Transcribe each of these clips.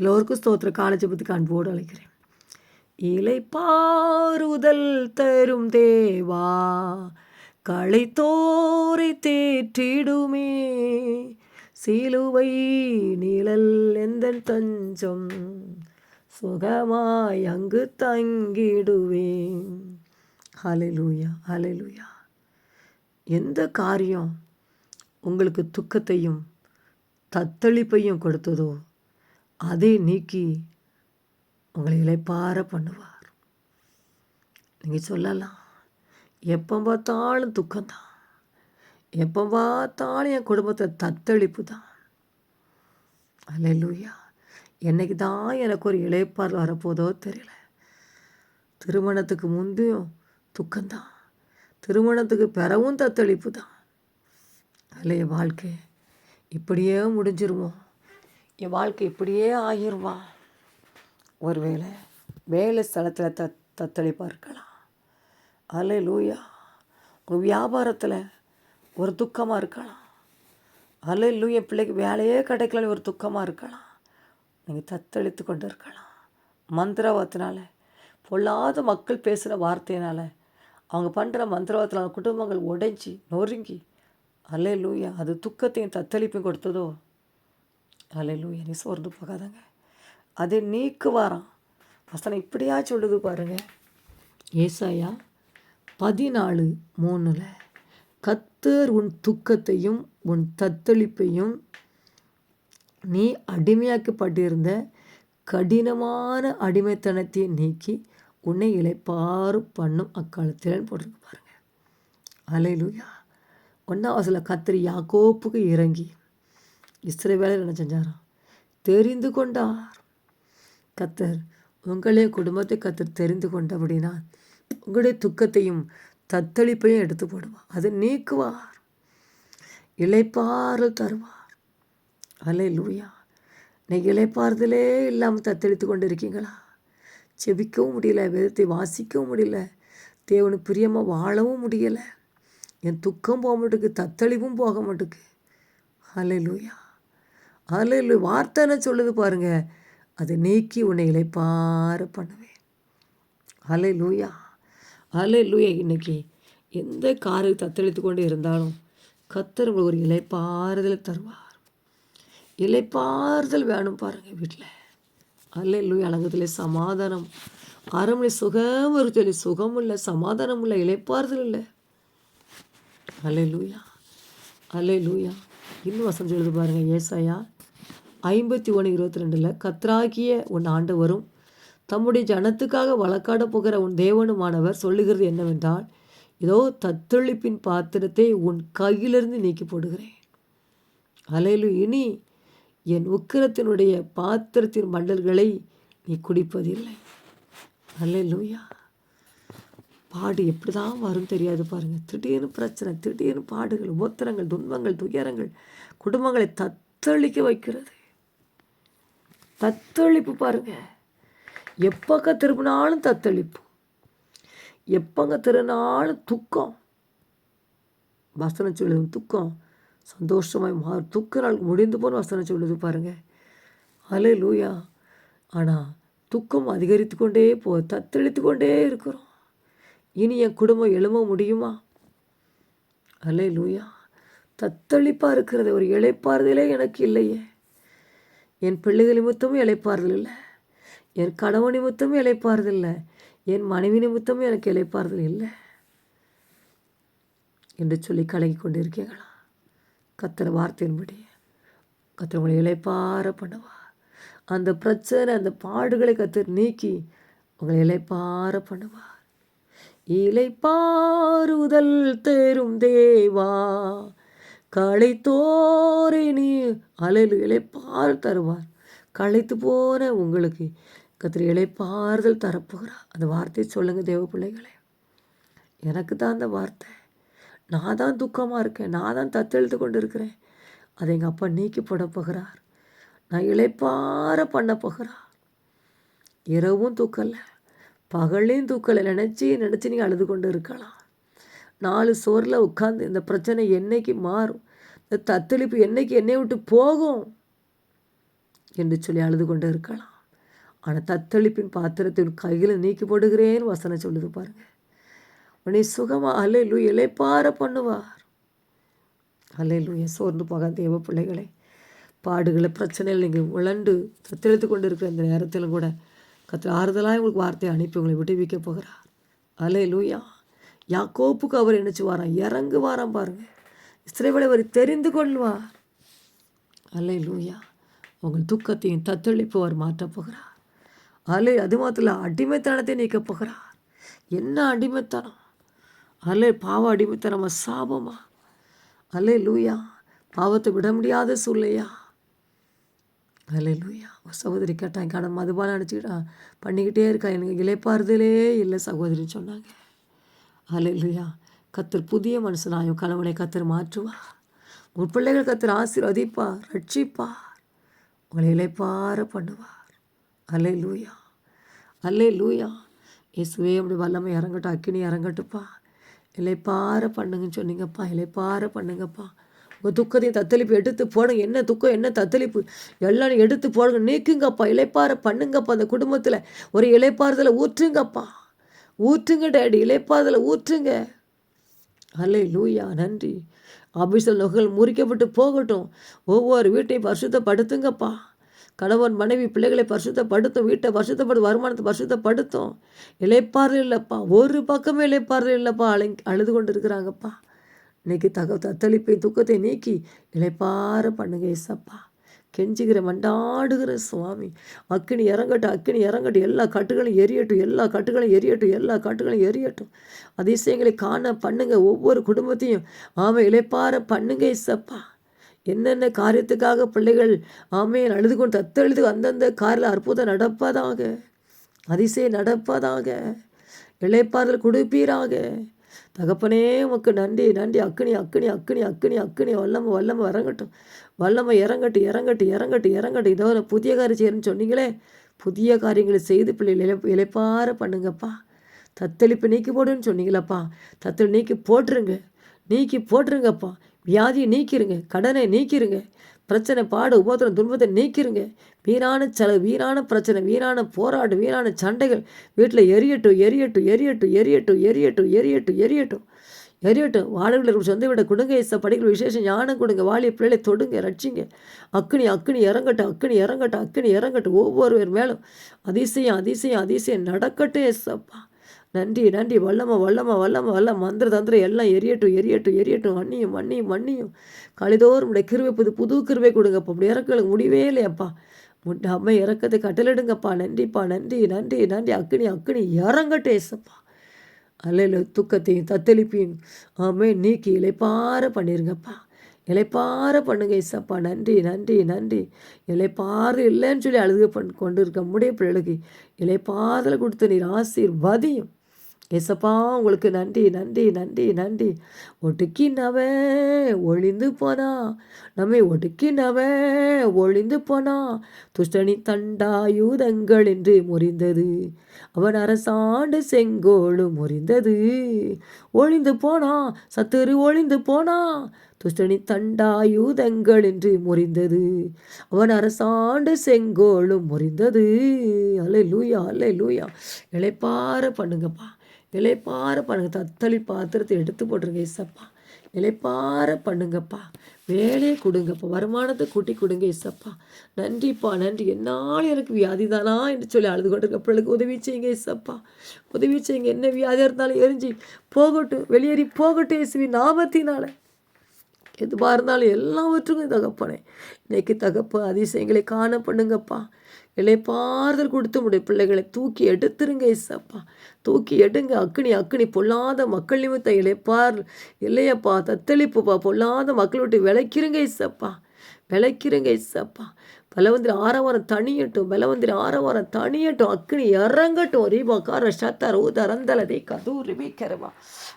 எல்லோருக்கும் ஸ்தோத்திர காலஜபத்துக்கு அன்போடு அழைக்கிறேன். இலை பாறுதல் தரும் தேவா களைத்தோரை தேற்றிடுமே. சிலுவை நிழல் எந்த தஞ்சம் சுகமாய் அங்கு தங்கிடுவேன். ஹalleluya ஹalleluya. எந்த காரியம் உங்களுக்கு துக்கத்தையும் தத்தளிப்பையும் கொடுத்ததோ அதை நீக்கி உங்களை இளைப்பார பண்ணுவார். நீங்கள் சொல்லலாம் எப்போ பார்த்தாலும் துக்கம்தான். எப்போ பார்த்தாலும் என் குடும்பத்தை தத்தளிப்பு தான் அல்ல லூயா என்னைக்கு தான் எனக்கு ஒரு இழைப்பார் வரப்போதோ தெரியல. திருமணத்துக்கு முந்தையும் துக்கம்தான். திருமணத்துக்கு பிறவும் தத்தளிப்பு தான் அல்ல என் வாழ்க்கை இப்படியே முடிஞ்சிருவோம் என் வாழ்க்கை இப்படியே ஆயிடுமா ஒருவேளை வேலை ஸ்தலத்தில் த தத்தளிப்பாக இருக்கலாம். அல்ல லூயா உங்கள் வியாபாரத்தில் ஒரு துக்கமாக இருக்கலாம். அல்ல லூயா பிள்ளைக்கு வேலையே கிடைக்கலன்னு ஒரு துக்கமாக இருக்கலாம். நீங்கள் தத்தளித்து கொண்டு இருக்கலாம். மந்திரவாதத்தினால பொல்லாத மக்கள் பேசுகிற வார்த்தையினால் அவங்க பண்ணுற மந்திரவாதத்தினால் குடும்பங்கள் உடைஞ்சி நொறுங்கி அல்ல லூயா அது துக்கத்தையும் தத்தளிப்பையும் கொடுத்ததோ? அல்லே லூயா நீ சோர்ந்து போகாதங்க. அதை நீக்குவாராம். வசனம் இப்படியா சொல்லுது பாருங்க. ஏசாயா பதினாலு மூணில் கத்தர் உன் துக்கத்தையும் உன் தத்தளிப்பையும் நீ அடிமையாக்கப்பட்டிருந்த கடினமான அடிமைத்தனத்தை நீக்கி உன்னை இழைப்பாறு பண்ணும் அக்காலத்தில் போட்டிருக்கு பாருங்கள் அலையிலுயா ஒன்றாவசில் கத்திரி யாக்கோப்புக்கு இறங்கி இஸ்ரவேலர் என்ன செஞ்சாராம் தெரிந்து கொண்டார். கத்தர் உங்களே குடும்பத்தை கத்தர் தெரிந்து கொண்டபடினா உங்களுடைய துக்கத்தையும் தத்தளிப்பையும் எடுத்து போடுவார். அதை நீக்குவார். இளைப்பாறுதல் தருவார். அலை லூயா நீ இளைப்பாறுதலே இல்லாமல் தத்தளித்து கொண்டு இருக்கீங்களா செபிக்கவும் முடியல. வேதத்தை வாசிக்கவும் முடியல. தேவனுக்கு பிரியமாக வாழவும் முடியலை. என் துக்கம் போக மாட்டேங்குது. தத்தளிவும் போக மாட்டேங்குது. அலை லூயா அலை வார்த்தைன்னு வார்த்தை என்ன சொல்லுது பாருங்க. அதை நீக்கி உன்னை இழைப்பாறு பண்ணுவேன். அலை லூயா அலை லூயா இன்னைக்கு எந்த காரை தத்தளித்து கொண்டு இருந்தாலும் கத்தர் உங்களுக்கு ஒரு இலைப்பாறுதல் தருவார். இலைப்பாறுதல் வேணும் பாருங்க வீட்டில் அல்ல லூயா அலங்கத்தில் சமாதானம். அரமணி சுகம் ஒரு சொல்லி சுகம் இல்லை சமாதானம் இல்லை. இலைப்பாறுதல் இல்லை அலை லூயா அலை லூயா இன்னும் வசனம் சொல்லுது பாருங்க ஏசாயா ஐம்பத்தி ஒன்று இருபத்தி ரெண்டில் கத்ராகிய உன் ஆண்டவரும் தம்முடைய ஜனத்துக்காக வழக்காட போகிற உன் தேவனுமானவர் சொல்லுகிறது என்னவென்றால் இதோ தத்தளிப்பின் பாத்திரத்தை உன் கையிலிருந்து நீக்கி போடுகிறேன். அலையிலு இனி என் உக்கிரத்தினுடைய பாத்திரத்தின் மண்டல்களை நீ குடிப்பதில்லை. அல்லேலூயா பாடு எப்படி தான் வரும் தெரியாது பாருங்கள் திடீர்னு பிரச்சனை திடீர்னு பாடுகள் உபத்திரங்கள் துன்பங்கள் துயரங்கள் குடும்பங்களை தத்தளிக்க வைக்கிறது. தத்தளிப்பு பாருங்க. எப்பங்க திரும்பினாலும் தத்தளிப்பு. எப்பங்க திரும்பினாலும் துக்கம். வசனம் சொல்லுது துக்கம். சந்தோஷமாய் மாறு துக்க நாள் முடிந்து போன வசனம் சொல்லுது பாருங்கள் அலே லூயா ஆனால் துக்கம் அதிகரித்து கொண்டே போ தத்தளித்து கொண்டே இருக்கிறோம். இனி என் குடும்பம் எழும முடியுமா? அல்லே லூயா தத்தளிப்பாக இருக்கிறது ஒரு இழைப்பாறுதலே எனக்கு இல்லையே. என் பிள்ளைகள் நிமித்தமும் இழைப்பாறுதல் இல்லை. என் கணவன் நிமித்தமும் இழைப்பாறுதல் இல்லை. என் மனைவி நிமித்தமும் எனக்கு இழைப்பாறுதல் இல்லை. என்று சொல்லி கலங்கி கொண்டு இருக்கீங்களா கத்திர வார்த்தையின்படி. கத்திர உங்களை இழைப்பார பண்ணுவா. அந்த பிரச்சனை அந்த பாடுகளை கத்தர் நீக்கி உங்களை இழைப்பார பண்ணுவா. இலைப்பாறுதல் தேரும் தேவா. களைத்தோரை நீ அலையில் இலைப்பாறு தருவார். களைத்து போன உங்களுக்கு கத்திரி இலைப்பாறுதல் தரப்போகிறார். அந்த வார்த்தையை சொல்லுங்கள் தேவ பிள்ளைகளே. எனக்கு தான் அந்த வார்த்தை. நான் தான் துக்கமாக இருக்கேன். நான் தான் தத்தெழுத்து கொண்டு இருக்கிறேன் அதை எங்கள் அப்பா நீக்கி போட போகிறார். நான் இழைப்பார பண்ண போகிறார். இரவும் தூக்கலை பகலையும் தூக்கலை நினச்சி நினச்சி நீங்கள் அழுது கொண்டு இருக்கலாம். நாலு சோறில் உட்காந்து இந்த பிரச்சனை என்னைக்கு மாறும்? இந்த தத்தளிப்பு என்னைக்கு என்னை விட்டு போகும்? என்று சொல்லி அழுது கொண்டு இருக்கலாம். ஆனால் தத்தளிப்பின் பாத்திரத்தில் கையில் நீக்கி போடுகிறேன்னு வசனம் சொல்லுது பாருங்க. உன்னை சுகமா அல்லேலூ இலைப்பார பண்ணுவார். அல்லேலூயா சோர்ந்து போக தேவ பிள்ளைகளை. பாடுகளை பிரச்சனைகள் நீங்கள் உழண்டு தத்தளித்து கொண்டு இருக்கிற இந்த நேரத்திலும் கூட கத்திர ஆறுதலாக உங்களுக்கு வார்த்தையை அனுப்பி உங்களை விடுவிக்க போகிறார். அலே லூயா யாக்கோப்புக்கு அவர் நினச்சி வாராம் இறங்கு வாராம் பாருங்கள் இஸ்ரேவேலை அவர் தெரிந்து கொள்வார். அலே லூயா உங்கள் துக்கத்தையும் தத்தளிப்பு அவர் மாற்றப் போகிறார். அலே அது மாத்திரம் அடிமைத்தனத்தை நீக்கப் போகிறார். என்ன அடிமைத்தனம்? அலே பாவ அடிமைத்தனமா சாபமா? அலே லூயா பாவத்தை விட முடியாத சூழ்நிலையா? அதில் லூயா ஒரு சகோதரி கேட்டாங்க கடன் மதுபானம் அடிச்சுக்கிட்டா பண்ணிக்கிட்டே இருக்கா எனக்கு இலைப்பாறுதலே இல்லை சகோதரின்னு சொன்னாங்க. அதில் லூயா கத்தர் புதிய மனுஷனாயும் கணவனை கத்தர் மாற்றுவா. உன் பிள்ளைகள் கத்தர் ஆசீர்வதிப்பார் ரட்சிப்பார் உங்களை இழைப்பார பண்ணுவார். அல்லே லூயா அல்லே லூயா இயேசுவே அப்படி வல்லமை இறங்கட்டும் அக்கினி இறங்கட்டுப்பா இலைப்பார பண்ணுங்கன்னு சொன்னீங்கப்பா இலைப்பார பண்ணுங்கப்பா. உங்கள் துக்கத்தையும் தத்தளிப்பு எடுத்து போடுங்க. என்ன துக்கம் என்ன தத்தளிப்பு? எல்லாம் எடுத்து போடுங்க. நீக்குங்கப்பா இலைப்பார பண்ணுங்கப்பா. அந்த குடும்பத்தில் ஒரு இலைப்பாறுதலை ஊற்றுங்கப்பா. ஊற்றுங்க டேடி. இலைப்பாறுதலை ஊற்றுங்க. அல்லை லூயா நன்றி. ஆபீஸில் நுகல் முறிக்கப்பட்டு போகட்டும். ஒவ்வொரு வீட்டையும் பரிசுத்தப்படுத்துங்கப்பா. கணவன் மனைவி பிள்ளைகளை பரிசுத்தப்படுத்தும். வீட்டை பரிசுத்தப்படு வருமானத்தை பரிசுத்தப்படுத்தும். இலைப்பாறுதல் இல்லைப்பா. ஒரு பக்கமே இலைப்பாறுதல் இல்லைப்பா. அழை அழுது கொண்டு இருக்கிறாங்கப்பா இன்னைக்கு தக தத்தளிப்பை துக்கத்தை நீக்கி நிலைப்பார பண்ணுங்க ஏசப்பா. கெஞ்சுகிற மண்டாடுகிற சுவாமி. அக்கினி இறங்கட்டும் அக்கினி இறங்கட்டும். எல்லா கட்டுகளையும் எரியட்டும் எல்லா கட்டுகளையும் எரியட்டும் எல்லா கட்டுகளையும் எரியட்டும். அதிசயங்களை காண பண்ணுங்க ஒவ்வொரு குடும்பத்தையும். ஆமை இலைப்பார பண்ணுங்க இசப்பா என்னென்ன காரியத்துக்காக பிள்ளைகள் ஆமையை அழுது கொண்டு தத்தெழுது அந்தந்த காரில் அற்புதம் நடப்பதாக அதிசயம் நடப்பதாக இளைப்பாறுதல் கொடுப்பீராக. தகப்பனே உமக்கு நன்றி நன்றி. அக்கினி அக்கினி அக்கினி அக்கினி அக்கினி. வல்லம வல்லம இறங்கட்டும் வல்லம இறங்கட்டு இறங்கட்டு இறங்கட்டு இறங்கட்டு. இதோ புதிய காரியம் செய்யணும்னு சொன்னீங்களே? புதிய காரியங்களை செய்து பிள்ளைகள் இழை இழைப்பார பண்ணுங்கப்பா. தத்தளிப்பு நீக்கி போடுன்னு சொன்னீங்களப்பா. தத்தளி நீக்கி போட்டுருங்க. நீக்கி போட்டுருங்கப்பா. வியாதியை நீக்கிருங்க கடனை நீக்கிருங்க பிரச்சனை பாடு உபோதரம் துன்பத்தை நீக்கிருங்க. வீணான செலவு வீணான பிரச்சனை வீணான போராட்டம் வீணான சண்டைகள். வீட்டில் எரியட்டும் எரியட்டும் எரியட்டும் எரியட்டும் எரியட்டும் எரியட்டும் எரியட்டும். எரியட்டும். வாழவில் சொந்த விட கொடுங்க இச படிக்கிற விசேஷம் ஞானம் கொடுங்க வாலிய பிள்ளைகளை தொடுங்க ரட்சிங்க. அக்னி அக்னி இறங்கட்டும் அக்னி இறங்கட்டும் அக்னி இறங்கட்டும். ஒவ்வொருவர் மேலும் அதிசயம் அதிசயம் அதிசயம் நடக்கட்டும் எஸ்ஸப்பா நன்றி நன்றி. வல்லம வல்லம வல்லம வல்ல மந்திர தந்திரம் எல்லாம் எரியட்டும் எரியட்டும் எரியட்டும். மண்ணியும் மண்ணியும் மண்ணியும் கழிதோறும் உடைய கிருவை புது புது கிருவை கொடுங்கப்பா. அப்படி இறக்கலுக்கு முடியவே இல்லையாப்பா. முட்டை அம்மை இறக்கத்தை கட்டளிடுங்கப்பா நன்றிப்பா நன்றி நன்றி நன்றி. அக்கினி அக்கினி இறங்கட்டும் ஏசப்பா அல்லையில் துக்கத்தையும் தத்தளிப்பையும் ஆமே நீக்கி இலைப்பார பண்ணிருங்கப்பா. இலைப்பார பண்ணுங்க இசப்பா நன்றி நன்றி நன்றி. இலைப்பாறு இல்லைன்னு சொல்லி அழுது பண் கொண்டு இருக்க முடிய பிள்ளைகளுக்கு. இலைப்பாதலை கொடுத்து நீர் ஆசீர்வதியும். ஏசப்பா உங்களுக்கு நன்றி நன்றி நன்றி நன்றி. ஒடுக்கினவன் ஒளிந்து போனா நம்மை ஒடுக்கினவன் ஒளிந்து போனா துஷ்டனி தண்டாயுதங்கள் என்று முறிந்தது. அவன் அரசாண்டு செங்கோடு முறிந்தது. ஒளிந்து போனா சத்துரு ஒளிந்து போனா துஷ்டனி தண்டாயுதங்கள் என்று முறிந்தது. அவன் அரசாண்டு செங்கோளும் முறிந்தது. அலை லூயா அலை லூயா இழைப்பார பண்ணுங்கப்பா. இலைப்பார பண்ணுங்க. தத்தளி பாத்திரத்தை எடுத்து போட்டுருங்க இசப்பா இலைப்பார பண்ணுங்கப்பா. வேலையை கொடுங்கப்பா. வருமானத்தை கூட்டி கொடுங்க இசப்பா நன்றிப்பா நன்றி. என்னால் எனக்கு வியாதி தானா என்று சொல்லி அழுது கொண்டிருக்க பிள்ளைக்கு உதவி செய்யுங்க இசப்பா உதவி செய்யுங்க. என்ன வியாதியாக இருந்தாலும் எரிஞ்சு போகட்டும். வெளியேறி போகட்டும் இசுவி நாமத்தினால. எதுவாக இருந்தாலும் எல்லாவற்றுக்கும் தகப்பனே. இன்னைக்கு தகப்ப அதிசயங்களை காண பண்ணுங்கப்பா இலைப்பாறுதல் கொடுத்து உடைய பிள்ளைகளை தூக்கி எடுத்துருங்க இசப்பா தூக்கி எடுங்க. அக்னி அக்னி பொல்லாத மக்கள் நிமித்த இலைப்பார் இல்லையப்பா தத்தளிப்புப்பா. பொல்லாத மக்கள் விட்டு விளைக்கிறங்க இசப்பா விளைக்கிறங்க இசப்பா பலவந்திரி ஆரவாரம் தனியட்டும் பலவந்திரி ஆரவாரம் தனியட்டும் அக்னி இறங்கட்டும். ரீபாக்கார சத்தார் ஊதரந்தலதை கதூர் ரிபிக்கிறவா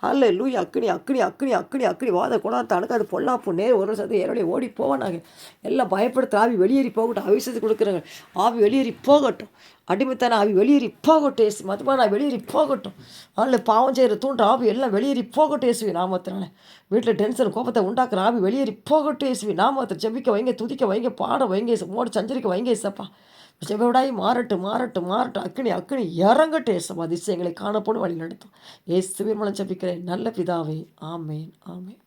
அல்ல லூய் அக்னி அக்னி அக்னி அக்கினி அக்னி. வாத குணம் அது பொல்லாப்பு. நேர் ஒரு சதம் ஏறோடைய ஓடி போவானாங்க எல்லாம் பயப்படுத்த ஆவி வெளியேறி போகட்டும் அவிசத்து கொடுக்குறாங்க ஆவி வெளியேறி போகட்டும். அடிமைத்தான ஆவி வெளியேறி போகட்டும் ஏசு மதுபான வெளியேறி போகட்டும். அதில் பாவம் செய்கிற தூண்டுற ஆவி எல்லாம் வெளியேறி போகட்டும் இயேசுவி நாமத்தினால. வீட்டில் டென்ஷன் கோபத்தை உண்டாக்குற ஆவி வெளியேறி போகட்டும் இயேசுவி நாமத்தை. ஜெபிக்க வைங்க துதிக்க வைங்க பாட வைங்க இயேசு, மோடு சஞ்சரிக்க வைங்க இசப்பா செவிடாய் மாறட்டும் மாறட்டும் மாறட்டும். அக்கினி அக்கினி இறங்கட்டும் ஏசப்பா அதிசயங்களை காணப்படும் வழி நடத்தும். ஏசுவின் மூலம் ஜபிக்கிறேன். நல்ல பிதாவே. ஆமேன் ஆமேன்.